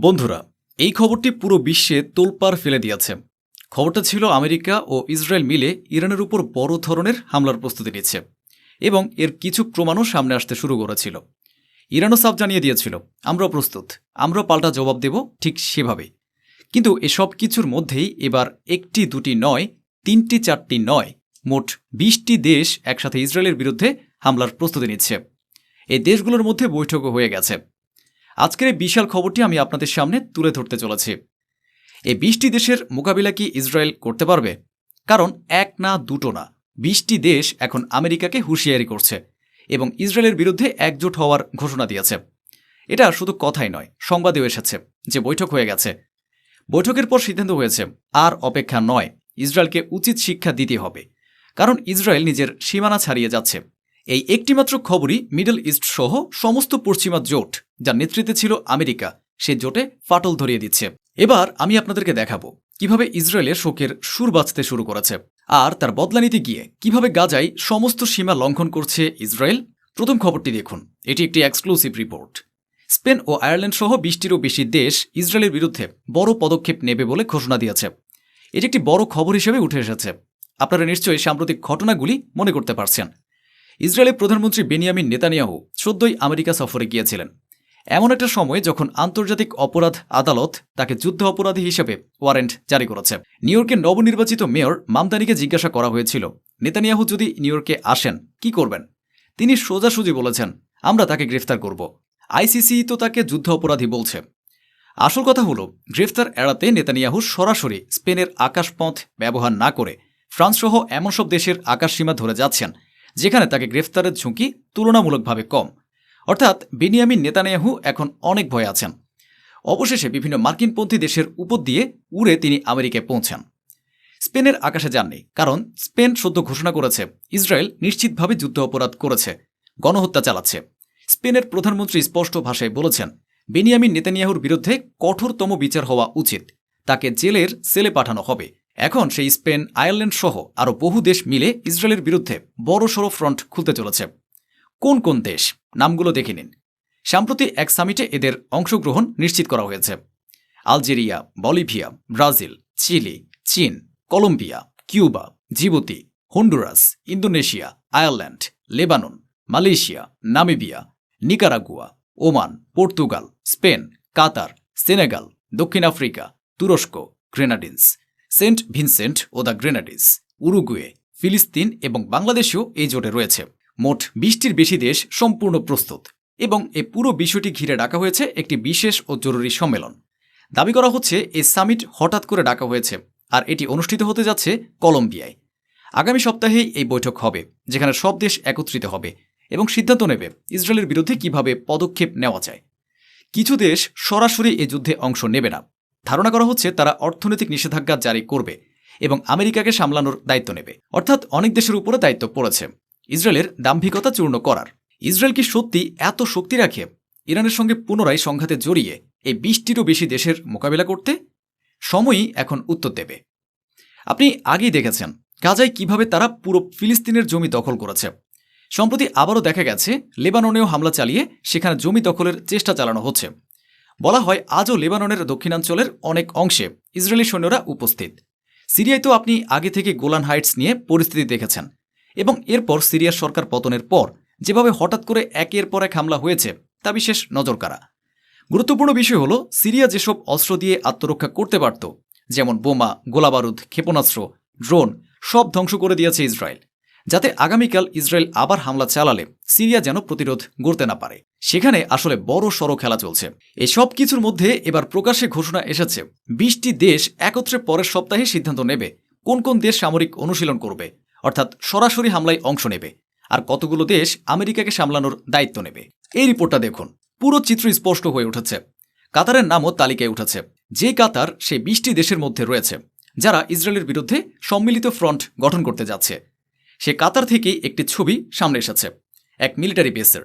বন্ধুরা, এই খবরটি পুরো বিশ্বে তোলপাড় ফেলে দিয়েছে। খবরটা ছিল আমেরিকা ও ইসরায়েল মিলে ইরানের উপর বড় ধরনের হামলার প্রস্তুতি নিচ্ছে এবং এর কিছু প্রমাণও সামনে আসতে শুরু করেছিল। ইরানও সাফ জানিয়ে দিয়েছিল আমরাও প্রস্তুত, আমরা পাল্টা জবাব দেব ঠিক সেভাবেই। কিন্তু এসব কিছুর মধ্যেই এবার একটি, দুটি নয়, তিনটি, চারটি নয়, মোট বিশটি দেশ একসাথে ইসরায়েলের বিরুদ্ধে হামলার প্রস্তুতি নিচ্ছে। এই দেশগুলোর মধ্যে বৈঠকও হয়ে গেছে। আজকের এই বিশাল খবরটি আমি আপনাদের সামনে তুলে ধরতে চলেছি। এই বিশটি দেশের মোকাবিলা কি ইসরায়েল করতে পারবে? কারণ এক না দুটো না, বিশটি দেশ এখন আমেরিকাকে হুঁশিয়ারি করছে এবং ইসরায়েলের বিরুদ্ধে একজোট হওয়ার ঘোষণা দিয়েছে। এটা শুধু কথাই নয়, সংবাদেও এসেছে যে বৈঠক হয়ে গেছে। বৈঠকের পর সিদ্ধান্ত হয়েছে, আর অপেক্ষা নয়, ইসরায়েলকে উচিত শিক্ষা দিতে হবে। কারণ ইসরায়েল নিজের সীমানা ছাড়িয়ে যাচ্ছে। এই একটিমাত্র খবরই মিডল ইস্ট সহ সমস্ত পশ্চিমা জোট, যার নেতৃত্বে ছিল আমেরিকা, সে জোটে ফাটল ধরিয়ে দিচ্ছে। এবার আমি আপনাদেরকে দেখাবো কীভাবে ইসরায়েলের শোকের সুর বাঁচতে শুরু করেছে, আর তার বদলা নিতে গিয়ে কীভাবে গাজায় সমস্ত সীমা লঙ্ঘন করছে ইসরায়েল। প্রথম খবরটি দেখুন, এটি একটি এক্সক্লুসিভ রিপোর্ট স্পেন ও আয়ারল্যান্ড সহ বিশটিরও বেশি দেশ ইসরায়েলের বিরুদ্ধে বড় পদক্ষেপ নেবে বলে ঘোষণা দিয়েছে। এটি একটি বড় খবর হিসেবে উঠে এসেছে। আপনারা নিশ্চয়ই সাম্প্রতিক ঘটনাগুলি মনে করতে পারছেন। ইসরায়েলের প্রধানমন্ত্রী বেনিয়ামিন নেতানিয়াহু সদ্যই আমেরিকা সফরে গিয়েছিলেন। এমন একটা সময় যখন আন্তর্জাতিক অপরাধ আদালত তাকে যুদ্ধ অপরাধী হিসেবে ওয়ারেন্ট জারি করেছে। নিউ ইয়র্কের নবনির্বাচিত মেয়র মামদানিকে জিজ্ঞাসা করা হয়েছিল, নেতানিয়াহু যদি নিউ ইয়র্কে আসেন, কি করবেন? তিনি সোজাসুজি বলেছেন, আমরা তাকে গ্রেফতার করব। আইসিসি তো তাকে যুদ্ধ অপরাধী বলছে। আসল কথা হলো, গ্রেফতার এড়াতে নেতানিয়াহু সরাসরি স্পেনের আকাশপথ ব্যবহার না করে ফ্রান্সসহ এমন সব দেশের আকাশসীমা ধরে যাচ্ছেন। যেখানে তাকে গ্রেফতারের ঝুঁকি তুলনামূলকভাবে কম। অর্থাৎ বেনিয়ামিন নেতানিয়াহু এখন অনেক ভয়ে আছেন। অবশেষে বিভিন্ন মার্কিনপন্থী দেশের উপর দিয়ে উড়ে তিনি আমেরিকায় পৌঁছান। স্পেনের আকাশে যাননি, কারণ স্পেন সদ্য ঘোষণা করেছে, ইসরায়েল নিশ্চিতভাবে যুদ্ধ অপরাধ করেছে, গণহত্যা চালাচ্ছে। স্পেনের প্রধানমন্ত্রী স্পষ্ট ভাষায় বলেছেন, বেনিয়ামিন নেতানিয়াহুর বিরুদ্ধে কঠোরতম বিচার হওয়া উচিত। তাকে জেলের সেলে পাঠানো হবে। এখন সেই স্পেন, আয়ারল্যান্ড সহ আরও বহু দেশ মিলে ইসরায়েলের বিরুদ্ধে বড়সড় ফ্রন্ট খুলতে চলেছে। কোন কোন দেশ? নামগুলো দেখে নিন। সম্প্রতি এক সামিটে এদের অংশগ্রহণ নিশ্চিত করা হয়েছে। আলজেরিয়া, বলিভিয়া, ব্রাজিল, চিলি, চীন, Colombia, Cuba, Djibouti, Honduras, Indonesia, Ireland, Lebanon, Malaysia, Namibia, Nicaragua, Oman, Portugal, Spain, Qatar, Senegal, দক্ষিণ আফ্রিকা, তুরস্ক, গ্রেনাডিন্স। সেন্ট ভিনসেন্ট ও দ্য গ্রেনাডিস, উরুগুয়ে, ফিলিস্তিন এবং বাংলাদেশেও এই জোটে রয়েছে। মোট বিশটির বেশি দেশ সম্পূর্ণ প্রস্তুত এবং এ পুরো বিষয়টি ঘিরে ডাকা হয়েছে একটি বিশেষ ও জরুরি সম্মেলন। দাবি করা হচ্ছে এই সামিট হঠাৎ করে ডাকা হয়েছে আর এটি অনুষ্ঠিত হতে যাচ্ছে কলম্বিয়ায়। আগামী সপ্তাহেই এই বৈঠক হবে, যেখানে সব দেশ একত্রিত হবে এবং সিদ্ধান্ত নেবে ইসরায়েলের বিরুদ্ধে কীভাবে পদক্ষেপ নেওয়া যায়। কিছু দেশ সরাসরি এই যুদ্ধে অংশ নেবে না ধারণা করা হচ্ছে তারা অর্থনৈতিক নিষেধাজ্ঞা জারি করবে এবং আমেরিকাকে সামলানোর দায়িত্ব নেবে। অর্থাৎ অনেক দেশের উপরে দায়িত্ব পড়েছে। ইসরায়েলের দাম্ভিকতা চূর্ণ করার। ইসরায়েল কি সত্যি এত শক্তি রাখে? ইরানের সঙ্গে পুনরায় সংঘাতে জড়িয়ে এই বিশটিরও বেশি দেশের মোকাবিলা করতে? সময়ই এখন উত্তর দেবে। আপনি আগেই দেখেছেন, গাজায় কীভাবে তারা পুরো ফিলিস্তিনের জমি দখল করেছে। সম্প্রতি আবারও দেখা গেছে, লেবাননেও হামলা চালিয়ে সেখানে জমি দখলের চেষ্টা চালানো হচ্ছে। বলা হয় আজও লেবাননের দক্ষিণাঞ্চলের অনেক অংশে ইসরায়েলি সৈন্যরা উপস্থিত। সিরিয়ায় তো আপনি আগে থেকে গোলান হাইটস নিয়ে পরিস্থিতি দেখেছেন এবং এরপর সিরিয়ার সরকার পতনের পর যেভাবে হঠাৎ করে একের পর এক হামলা হয়েছে, তা বিশেষ নজরকাড়া গুরুত্বপূর্ণ বিষয় হল, সিরিয়া যেসব অস্ত্র দিয়ে আত্মরক্ষা করতে পারত, যেমন বোমা, গোলাবারুদ, ক্ষেপণাস্ত্র, ড্রোন, সব ধ্বংস করে দিয়েছে ইসরায়েল। যাতে আগামীকাল ইসরায়েল আবার হামলা চালালে সিরিয়া যেন প্রতিরোধ গড়তে না পারে। সেখানে আসলে বড় সড়ো খেলা চলছে। এসব কিছুর মধ্যে এবার প্রকাশ্যে ঘোষণা এসেছে, বিশটি দেশ একত্রে পরের সপ্তাহে সিদ্ধান্ত নেবে কোন কোন দেশ সামরিক অনুশীলন করবে, অর্থাৎ সরাসরি হামলায় অংশ নেবে, আর কতগুলো দেশ আমেরিকাকে সামলানোর দায়িত্ব নেবে। এই রিপোর্টটা দেখুন। পুরো চিত্র স্পষ্ট হয়ে উঠেছে। কাতারের নামও তালিকায় উঠেছে। যে কাতার সে বিশটি দেশের মধ্যে রয়েছে, যারা ইসরায়েলের বিরুদ্ধে সম্মিলিত ফ্রন্ট গঠন করতে যাচ্ছে। সে কাতার থেকেই একটি ছবি সামনে এসেছে, এক মিলিটারি বেসের।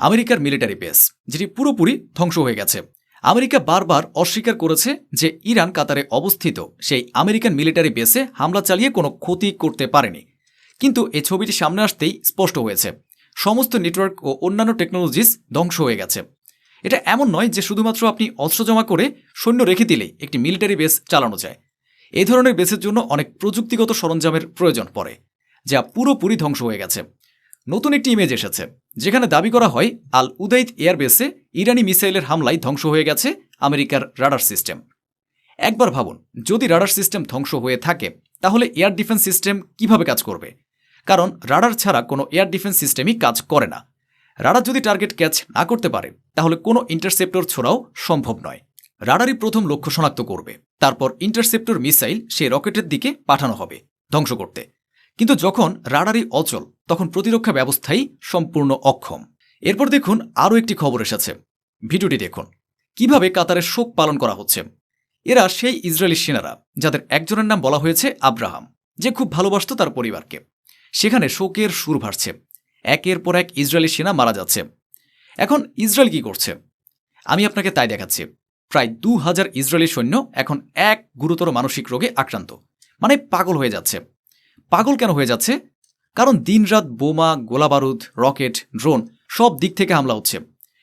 আমেরিকার মিলিটারি বেস, যেটি পুরোপুরি ধ্বংস হয়ে গেছে। আমেরিকা বারবার অস্বীকার করেছে যে ইরান কাতারে অবস্থিত সেই আমেরিকান মিলিটারি বেসে হামলা চালিয়ে কোনো ক্ষতি করতে পারেনি। কিন্তু এই ছবিটি সামনে আসতেই স্পষ্ট হয়েছে। সমস্ত নেটওয়ার্ক ও অন্যান্য টেকনোলজিস ধ্বংস হয়ে গেছে। এটা এমন নয় যে শুধুমাত্র আপনি অস্ত্র জমা করে সৈন্য রেখে দিলেই একটি মিলিটারি বেস চালানো যায়। এই ধরনের বেসের জন্য অনেক প্রযুক্তিগত সরঞ্জামের প্রয়োজন পড়ে। যা পুরোপুরি ধ্বংস হয়ে গেছে। নতুন একটি ইমেজ এসেছে, যেখানে দাবি করা হয় আল উদাইদ এয়ারবেসে ইরানি মিসাইলের হামলায় ধ্বংস হয়ে গেছে আমেরিকার রাডার সিস্টেম। একবার ভাবুন, যদি রাডার সিস্টেম ধ্বংস হয়ে থাকে, তাহলে এয়ার ডিফেন্স সিস্টেম কীভাবে কাজ করবে? কারণ রাডার ছাড়া কোনো এয়ার ডিফেন্স সিস্টেমই কাজ করে না। রাডার যদি টার্গেট ক্যাচ না করতে পারে, তাহলে কোনো ইন্টারসেপ্টর ছোড়াও সম্ভব নয়। রাডারই প্রথম লক্ষ্য শনাক্ত করবে, তারপর ইন্টারসেপ্টর মিসাইল সেই রকেটের দিকে পাঠানো হবে, ধ্বংস করতে। কিন্তু যখন রাডারই অচল, তখন প্রতিরক্ষা ব্যবস্থাই সম্পূর্ণ অক্ষম। এরপর দেখুন আরও একটি খবর এসেছে। ভিডিওটি দেখুন। কীভাবে কাতারের শোক পালন করা হচ্ছে? এরা সেই ইসরায়েলি সেনারা, যাদের একজনের নাম বলা হয়েছে আব্রাহাম, যে খুব ভালোবাসত তার পরিবারকে। সেখানে শোকের সুর ভাসছে। একের পর এক ইসরায়েলি সেনা মারা যাচ্ছে। এখন ইসরায়েল কি করছে? আমি আপনাকে তাই দেখাচ্ছি। প্রায় দু হাজার ইসরায়েলি সৈন্য এখন এক গুরুতর মানসিক রোগে আক্রান্ত মানে পাগল হয়ে যাচ্ছে। পাগল কেন হয়ে যাচ্ছে? কারণ দিনরাত বোমা, গোলাবারুদ, রকেট, ড্রোন সব দিক থেকে হামলা হচ্ছে।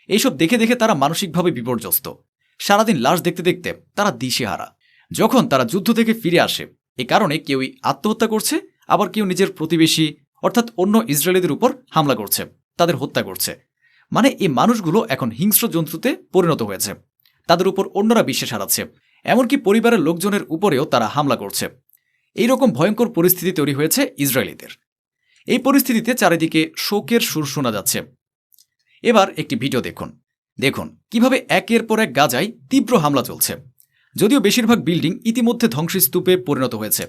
এইসব দেখে দেখে তারা মানসিকভাবে বিপর্যস্ত। সারাদিন লাশ দেখতে দেখতে তারা দিশেহারা। যখন তারা যুদ্ধ থেকে ফিরে আসে, এ কারণে কেউই আত্মহত্যা করছে, আবার কেউ নিজের প্রতিবেশী, অর্থাৎ অন্য ইসরায়েলিদের উপর হামলা করছে, তাদের হত্যা করছে। মানে এই মানুষগুলো এখন হিংস্র জন্তুতে পরিণত হয়েছে। তাদের উপর অন্যরা বিশ্বাস হারাচ্ছে। এমনকি পরিবারের লোকজনের উপরেও তারা হামলা করছে। এই রকম ভয়ঙ্কর পরিস্থিতি তৈরি হয়েছে ইসরায়েলিদের। এই পরিস্থিতিতে চারিদিকে শোকের সুর শোনা যাচ্ছে। এবার একটি ভিডিও দেখুন। দেখুন, কীভাবে একের পর এক গাজায় তীব্র হামলা চলছে। যদিও বেশিরভাগ বিল্ডিং ইতিমধ্যে ধ্বংসস্তূপে পরিণত হয়েছে।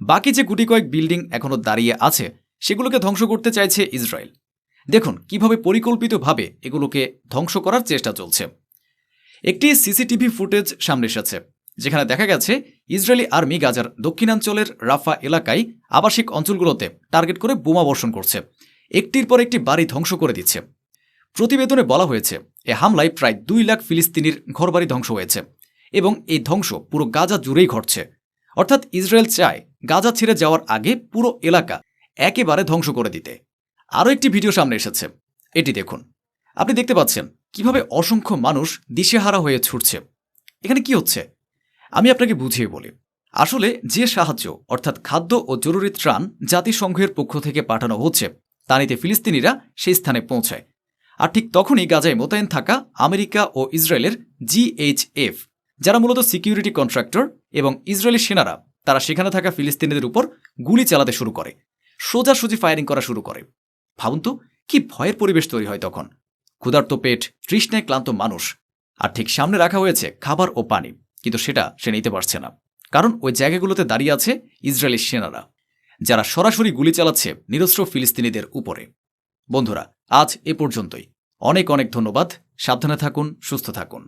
বাকি যে গুটি কয়েক বিল্ডিং এখনও দাঁড়িয়ে আছে, সেগুলোকে ধ্বংস করতে চাইছে ইসরায়েল। দেখুন, কীভাবে পরিকল্পিতভাবে এগুলোকে ধ্বংস করার চেষ্টা চলছে। একটি সিসিটিভি ফুটেজ সামনে এসেছে। যেখানে দেখা গেছে ইসরায়েলি আর্মি গাজার দক্ষিণাঞ্চলের রাফা এলাকায় আবাসিক অঞ্চলগুলোতে টার্গেট করে বোমা বর্ষণ করছে। একটির পর একটি বাড়ি ধ্বংস করে দিচ্ছে। প্রতিবেদনে বলা হয়েছে, এ হামলায় প্রায় দুই লাখ ফিলিস্তিনির ঘরবাড়ি ধ্বংস হয়েছে এবং এই ধ্বংস পুরো গাজা জুড়েই ঘটছে। অর্থাৎ ইসরায়েল চায় গাজা ছেড়ে যাওয়ার আগে পুরো এলাকা একেবারে ধ্বংস করে দিতে। আরও একটি ভিডিও সামনে এসেছে, এটি দেখুন। আপনি দেখতে পাচ্ছেন কীভাবে অসংখ্য মানুষ দিশেহারা হয়ে ছুটছে। এখানে কি হচ্ছে? আমি আপনাকে বুঝিয়ে বলি। আসলে যে সাহায্য, অর্থাৎ খাদ্য ও জরুরি ত্রাণ জাতিসংঘের পক্ষ থেকে পাঠানো হচ্ছে তা নিতে ফিলিস্তিনিরা সেই স্থানে পৌঁছায়। আর ঠিক তখনই গাজায় মোতায়েন থাকা আমেরিকা ও ইসরায়েলের জিএইচএফ যারা মূলত সিকিউরিটি কন্ট্রাক্টর এবং ইসরায়েলি সেনারা, তারা সেখানে থাকা ফিলিস্তিনিদের উপর গুলি চালাতে শুরু করে, সোজাসুজি ফায়ারিং করা শুরু করে। ভাবুন তো, কি ভয়ের পরিবেশ তৈরি হয় তখন? ক্ষুধার্ত পেট, তৃষ্ণায় ক্লান্ত মানুষ, আর ঠিক সামনে রাখা হয়েছে খাবার ও পানি। কিন্তু সেটা সে নিতে পারছে না। কারণ ওই জায়গাগুলোতে দাঁড়িয়ে আছে ইসরায়েলি সেনারা, যারা সরাসরি গুলি চালাচ্ছে নিরস্ত্র ফিলিস্তিনিদের উপরে। বন্ধুরা, আজ এ পর্যন্তই। অনেক অনেক ধন্যবাদ। সাবধানে থাকুন, সুস্থ থাকুন।